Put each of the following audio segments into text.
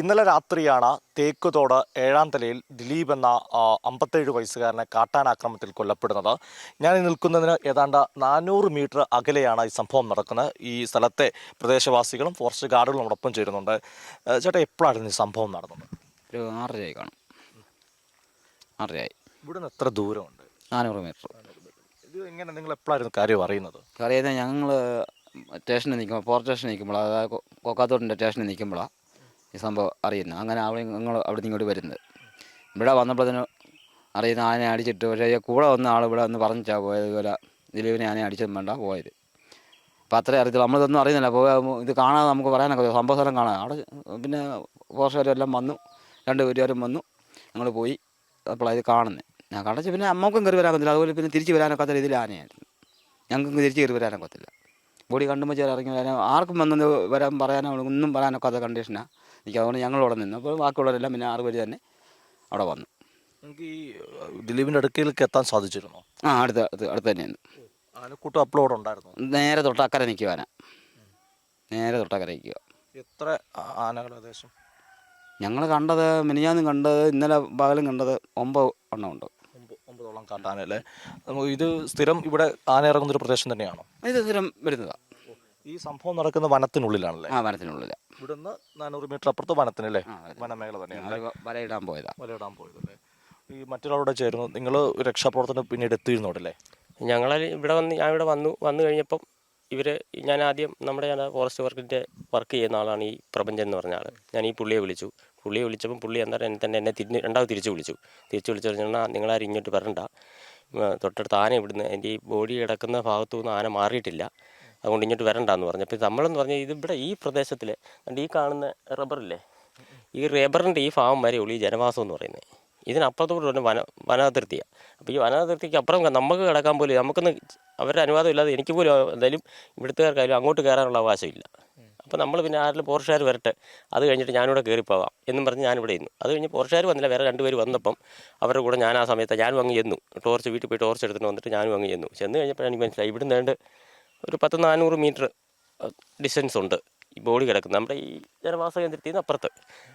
ഇന്നലെ രാത്രിയാണ് തേക്കുതോട് ഏഴാം തലയിൽ ദിലീപ് എന്ന അമ്പത്തേഴ് വയസ്സുകാരനെ കാട്ടാനാക്രമത്തിൽ കൊല്ലപ്പെടുന്നത്. ഞാൻ ഈ നിൽക്കുന്നതിന് ഏതാണ്ട് നാനൂറ് മീറ്റർ അകലെയാണ് ഈ സംഭവം നടക്കുന്നത്. ഈ സ്ഥലത്തെ പ്രദേശവാസികളും ഫോറസ്റ്റ് ഗാർഡുകളും ഒപ്പം ചേരുന്നുണ്ട്. ചേട്ടാ എപ്പോഴായിരുന്നു ഈ സംഭവം നടന്നത്? ഒരു ആറരയായി കാണും. ആറരയായി. ഇവിടെ നിന്ന് എത്ര ദൂരമുണ്ട്? നാനൂറ് മീറ്റർ. ഇത് എങ്ങനെ നിങ്ങൾ എപ്പോഴായിരുന്നു കാര്യം അറിയുന്നത്? അറിയാതെ ഞങ്ങൾ സ്റ്റേഷനിൽ നിൽക്കുമ്പോൾ ഫോറസ്റ്റ് സ്റ്റേഷനിൽ നിൽക്കുമ്പോൾ അതായത് കൊക്കാത്തോട്ടിന്റെ സ്റ്റേഷനിൽ നിൽക്കുമ്പോഴാണ് ഈ സംഭവം അറിയുന്നത്. അങ്ങനെ അവിടെ നിങ്ങൾ അവിടെ നിന്ന് ഇങ്ങോട്ട് വരുന്നത്. ഇവിടെ വന്നപ്പോഴത്തേന് അറിയുന്ന ആനെ അടിച്ചിട്ട് പക്ഷേ കൂടെ വന്ന ആൾ ഇവിടെ വന്ന് പറഞ്ഞാൽ പോയത് ഇതുപോലെ ദിലീപിനെ ആനെ അടിച്ചതും വേണ്ട പോയത്. അപ്പോൾ അത്രയും അറിയത്തില്ല നമ്മളിതൊന്നും അറിയുന്നില്ല. അപ്പോൾ ഇത് കാണാതെ നമുക്ക് പറയാനൊക്കെ. സംഭവ സ്ഥലം കാണാം അവിടെ പിന്നെ പോഷകരെല്ലാം വന്നു. രണ്ട് വീട്ടുകാരും വന്നു. ഞങ്ങൾ പോയി. അപ്പോളത് കാണുന്നത് ഞാൻ കണ്ടച്ച് പിന്നെ അമ്മക്കും കയറി വരാൻ പറ്റില്ല അതുപോലെ പിന്നെ തിരിച്ച് വരാനൊക്കാത്ത രീതിയിൽ ആനയായിരുന്നു. ഞങ്ങൾക്ക് തിരിച്ച് കയറി വരാനൊക്കത്തില്ല. ബോഡി കണ്ടുമ്പോൾ ചേർ ഇറങ്ങി വരാൻ ആർക്കും വന്നത് വരാൻ പറയാനോ ഒന്നും പറയാനൊക്കാത്ത കണ്ടീഷനാണ് എനിക്ക് അതുകൊണ്ട് ഞങ്ങൾ അവിടെ നിന്നു. അപ്പോൾ ബാക്കിയുള്ളവരെല്ലാം പിന്നെ ആറ് പേര് തന്നെ അവിടെ വന്നു. നിങ്ങൾക്ക് ഈ ദിലീപിന്റെ ദിലീപിന്റെ അടുക്കലേക്ക് എത്താൻ സാധിച്ചിരുന്നോ? ആ അടുത്ത അടുത്ത് തന്നെയാണ് ആനക്കൂട്ടം അപ്ലോഡ് ഉണ്ടായിരുന്നു? നേരെ തൊട്ടക്കരെ നിൽക്കുവാന നേരെ തൊട്ടക്കര നിൽക്കുക എത്ര ആനകൾ ഏകദേശം ഞങ്ങൾ കണ്ടത് മിനിഞ്ഞാന്ന് കണ്ടത് ഇന്നലെ പകലും കണ്ടത് ഒമ്പത് എണ്ണം ഉണ്ട്. ഒമ്പ- ഒമ്പതോളം കാട്ടാന അല്ലേ നമുക്ക് ഇത് സ്ഥിരം ഇവിടെ ആന ഇറങ്ങുന്ന ഒരു പ്രദേശം തന്നെയാണോ? ഇത് സ്ഥിരം വരുന്നതാണ് ഈ സംഭവം നടക്കുന്ന വനത്തിനുള്ളിലാണല്ലേ? ആ വനത്തിനുള്ളിൽ ഇവിടുന്ന് നാനൂറ് മീറ്റർ അപ്പുറത്ത് വനത്തിനല്ലേ. വനമേഖല തന്നെയാണ് വലയിടാൻ പോയതാ. വലയിടാൻ പോയതല്ലേ? ഈ മറ്റൊരാളോട് ചേരുന്നു. നിങ്ങൾ രക്ഷാപ്രവർത്തനം പിന്നീട് എത്തിയിരുന്നു അവിടെ അല്ലേ ഞങ്ങൾ ഇവിടെ വന്ന് ഞാൻ ഇവിടെ വന്നു വന്നു കഴിഞ്ഞപ്പം ഇവർ ഞാൻ ആദ്യം നമ്മുടെ ഞാൻ ഫോറസ്റ്റ് വർക്കിന്റെ വർക്ക് ചെയ്യുന്ന ആളാണ് ഈ പ്രപഞ്ചൻ എന്ന് പറഞ്ഞ ആൾ ഞാൻ ഈ പുള്ളിയെ വിളിച്ചു. പുള്ളിയെ വിളിച്ചപ്പം പുള്ളി എന്നെ തന്നെ എന്നെ തിരിഞ്ഞ് രണ്ടാമത് തിരിച്ച് വിളിച്ചു. തിരിച്ച് വിളിച്ചു പറഞ്ഞാൽ നിങ്ങളാരും ഇങ്ങോട്ട് വരണ്ട. തൊട്ടടുത്ത് ആന ഇവിടുന്ന് എന്റെ ഈ ബോഡി കിടക്കുന്ന ഭാഗത്തു നിന്ന് ആന മാറിയിട്ടില്ല. അതുകൊണ്ട് ഇങ്ങോട്ട് വരണ്ടെന്ന് പറഞ്ഞു. അപ്പോൾ നമ്മളെന്ന് പറഞ്ഞാൽ ഇത് ഇവിടെ ഈ പ്രദേശത്തിൽ ഈ കാണുന്ന റബ്ബറില്ലേ ഈ റബ്ബറിന്റെ ഈ ഭാഗം വരെ ഉള്ളൂ ഈ ജനവാസം എന്ന് പറയുന്നത് ഇതിനപ്പുറത്തോട്ട് വന്ന വന വനാതിർത്തിയാണ് അപ്പോൾ ഈ വനാതിർത്തിക്ക് അപ്പുറം നമുക്ക് കിടക്കാൻ പോലും നമുക്കൊന്ന് അവരുടെ അനുവാദം ഇല്ലാതെ എനിക്ക് പോലും എന്തായാലും ഇവിടുത്തുകാർക്കായാലും അങ്ങോട്ട് കയറാനുള്ള അവകാശമില്ല അപ്പോൾ നമ്മൾ പിന്നെ ആരെങ്കിലും പോർഷുകാർ വരട്ടെ. അത് കഴിഞ്ഞിട്ട് ഞാനിവിടെ കയറിപ്പോവാം എന്നും പറഞ്ഞ് ഞാനിവിടെ ഇരുന്നു. അത് കഴിഞ്ഞ് പോർഷുകാർ വന്നില്ല വേറെ രണ്ടുപേർ വന്നപ്പം അവരുടെ കൂടെ ഞാൻ ആ സമയത്ത് ഞാനും അങ്ങ് ചെന്നു. ടോർച്ച് വീട്ടിൽ പോയി ടോർച്ച് എടുത്തിട്ട് വന്നിട്ട് ഞാനും അങ്ങ് ചെന്നു. ചെന്ന് കഴിഞ്ഞപ്പോൾ എനിക്ക് മനസ്സിലായി ഇവിടെ നിന്ന് ഒരു പത്ത് നാനൂറ് മീറ്റർ ഡിസ്റ്റൻസ് ഉണ്ട് ഈ ബോഡി കിടക്കുന്നത്. നമ്മുടെ ഈ ജനവാസ കേന്ദ്രത്തിൽ നിന്ന് അപ്പുറത്ത്.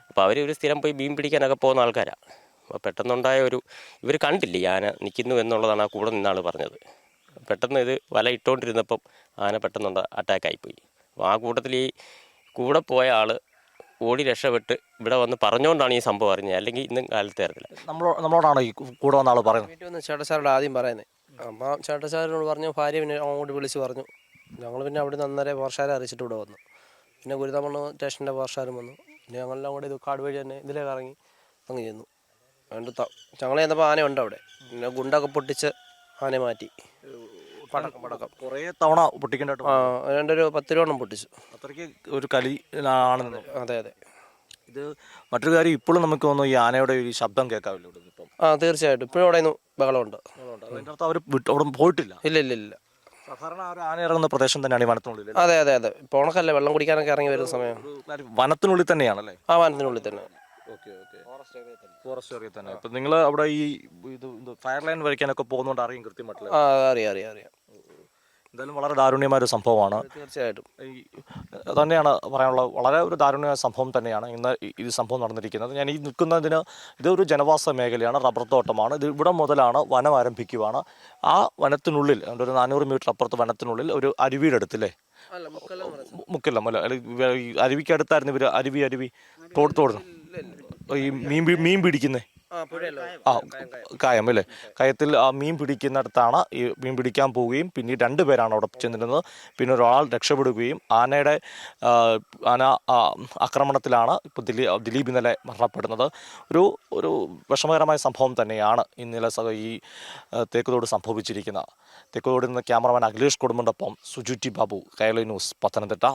അപ്പോൾ അവർ ഒരു സ്ഥിരം പോയി മീൻ പിടിക്കാനൊക്കെ പോകുന്ന ആൾക്കാരാണ് അപ്പോൾ പെട്ടെന്നുണ്ടായ ഒരു ഇവർ കണ്ടില്ല ആന നിൽക്കുന്നു എന്നുള്ളതാണ് ആ കൂടെ നിന്നാൾ പറഞ്ഞത്. പെട്ടെന്ന് ഇത് വല ഇട്ടുകൊണ്ടിരുന്നപ്പം ആന പെട്ടെന്നുണ്ട് അറ്റാക്കായിപ്പോയി ആ കൂട്ടത്തിൽ ഈ കൂടെ പോയ ആൾ ഓടി രക്ഷപ്പെട്ട് ഇവിടെ വന്ന് പറഞ്ഞുകൊണ്ടാണ് ഈ സംഭവം അറിഞ്ഞത്. അല്ലെങ്കിൽ ഇന്നും കാലത്ത് അറിയില്ല നമ്മളോ നമ്മളോടാണോ ഈ കൂടെ വന്ന ആൾ പറയുന്നത്? വീട്ടിൽ വന്ന് ചേട്ടച്ചാരോട് ആദ്യം പറയുന്നത് അപ്പോൾ ചേട്ടച്ചാരോട് പറഞ്ഞു ഭാര്യ പിന്നെ അങ്ങോട്ട് വിളിച്ച് പറഞ്ഞു. ഞങ്ങൾ പിന്നെ അവിടെ നിന്ന് അന്നേരം വർഷാരെ അറിയിച്ചിട്ട് ഇവിടെ വന്നു. പിന്നെ ഗുരുതമണ് സ്റ്റേഷന്റെ വർഷാരും വന്നു. പിന്നെ ഞങ്ങളെല്ലാം കൂടെ ഇത് കാട് വഴി തന്നെ ഇതിലേക്ക് ഇറങ്ങി അങ്ങ് ചെന്നു. അതുകൊണ്ട് ഞങ്ങൾ ചെന്നപ്പോൾ ആന ഉണ്ട് അവിടെ. പിന്നെ ഗുണ്ടൊക്കെ പൊട്ടിച്ച് ആനയെ മാറ്റി. പടക്കം പടക്കം. കുറേ തവണ വന്നു. രണ്ടൊരു പത്ത് രൂപ പൊട്ടിച്ചു. അത്രയ്ക്ക് ഒരു കലി ആണെന്ന് അതെ അതെ. ഇത് മറ്റൊരു കാര്യം ഇപ്പോഴും നമുക്ക് തോന്നുന്നു ഈ ആനയുടെ ഒരു ശബ്ദം കേൾക്കാവില്ല ഇവിടെ ഇപ്പം. ആ തീർച്ചയായിട്ടും. ഇപ്പോഴും അവിടെ നിന്ന് ബഹളമുണ്ട്. അതിന്റെ അർത്ഥം അവർ അവിടെ പോയിട്ടില്ല. ഇല്ല ഇല്ല ഇല്ല. സാധാരണ ആ ഒരു ആന ഇറങ്ങുന്ന പ്രദേശം തന്നെയാണ് ഈ വനത്തിനുള്ളിൽ അതെ അതെ അതെ. ഇപ്പോൾ ഉണക്കല്ലേ വെള്ളം കുടിക്കാനൊക്കെ ഇറങ്ങി വരുന്ന സമയം. വനത്തിനുള്ളിൽ തന്നെയാണല്ലേ? ആ വനത്തിനുള്ളിൽ തന്നെ. ഫോറസ്റ്റ് ഏരിയ തന്നെ. ഇപ്പൊ നിങ്ങൾ അവിടെ ഈ ഇത് ഫയർ ലൈൻ വരയ്ക്കാനൊക്കെ പോകുന്നതുകൊണ്ട് അറിയും കൃത്യമായിട്ടില്ല ആ അറിയാം അറിയാം അറിയാം. എന്തായാലും വളരെ ദാരുണ്യമായ ഒരു സംഭവമാണ് തീർച്ചയായിട്ടും. തന്നെയാണ് പറയാനുള്ള വളരെ ഒരു ദാരുണ്യമായ സംഭവം തന്നെയാണ് ഇന്ന് ഈ- സംഭവം നടന്നിരിക്കുന്നത്. ഞാൻ ഈ നിൽക്കുന്നതിന് ഇതൊരു ജനവാസ മേഖലയാണ് റബ്ബർ തോട്ടമാണ്. ഇത് ഇവിടെ മുതലാണ് വനം ആരംഭിക്കുവാണ്. ആ വനത്തിനുള്ളിൽ അതുകൊണ്ട് ഒരു നാനൂറ് മീറ്റർ അപ്പുറത്ത് വനത്തിനുള്ളിൽ ഒരു അരുവിയുടെ അടുത്തില്ലേ അല്ല മുക്കെല്ലാം അല്ല അരുവിക്കടുത്തായിരുന്നു ഇവർ അരുവി അരുവി തോട് തോട്. ഈ മീൻ മീൻ പിടിക്കുന്നേ? ആ പുഴയല്ലോ. കായം അല്ലേ? കയത്തിൽ ആ മീൻ പിടിക്കുന്നിടത്താണ് ഈ മീൻ പിടിക്കാൻ പോവുകയും പിന്നെ രണ്ടു പേരാണ് അവിടെ ചെന്നിരുന്നത്. പിന്നെ ഒരാൾ രക്ഷപ്പെടുകയും ആനയുടെ ആന ആക്രമണത്തിലാണ് ഇപ്പോൾ ദിലീ ദിലീപ് ഇന്നലെ മരണപ്പെടുന്നത്. ഒരു ഒരു വിഷമകരമായ സംഭവം തന്നെയാണ് ഇന്നലെ സ- ഈ തേക്കുതോട് സംഭവിച്ചിരിക്കുന്നത്. തേക്കുതോടിൽ നിന്ന് ക്യാമറമാൻ അഖിലേഷ് കുടുംബിനൊപ്പം ഒപ്പം സുജുറ്റി ബാബു കേരള ന്യൂസ് പത്തനംതിട്ട.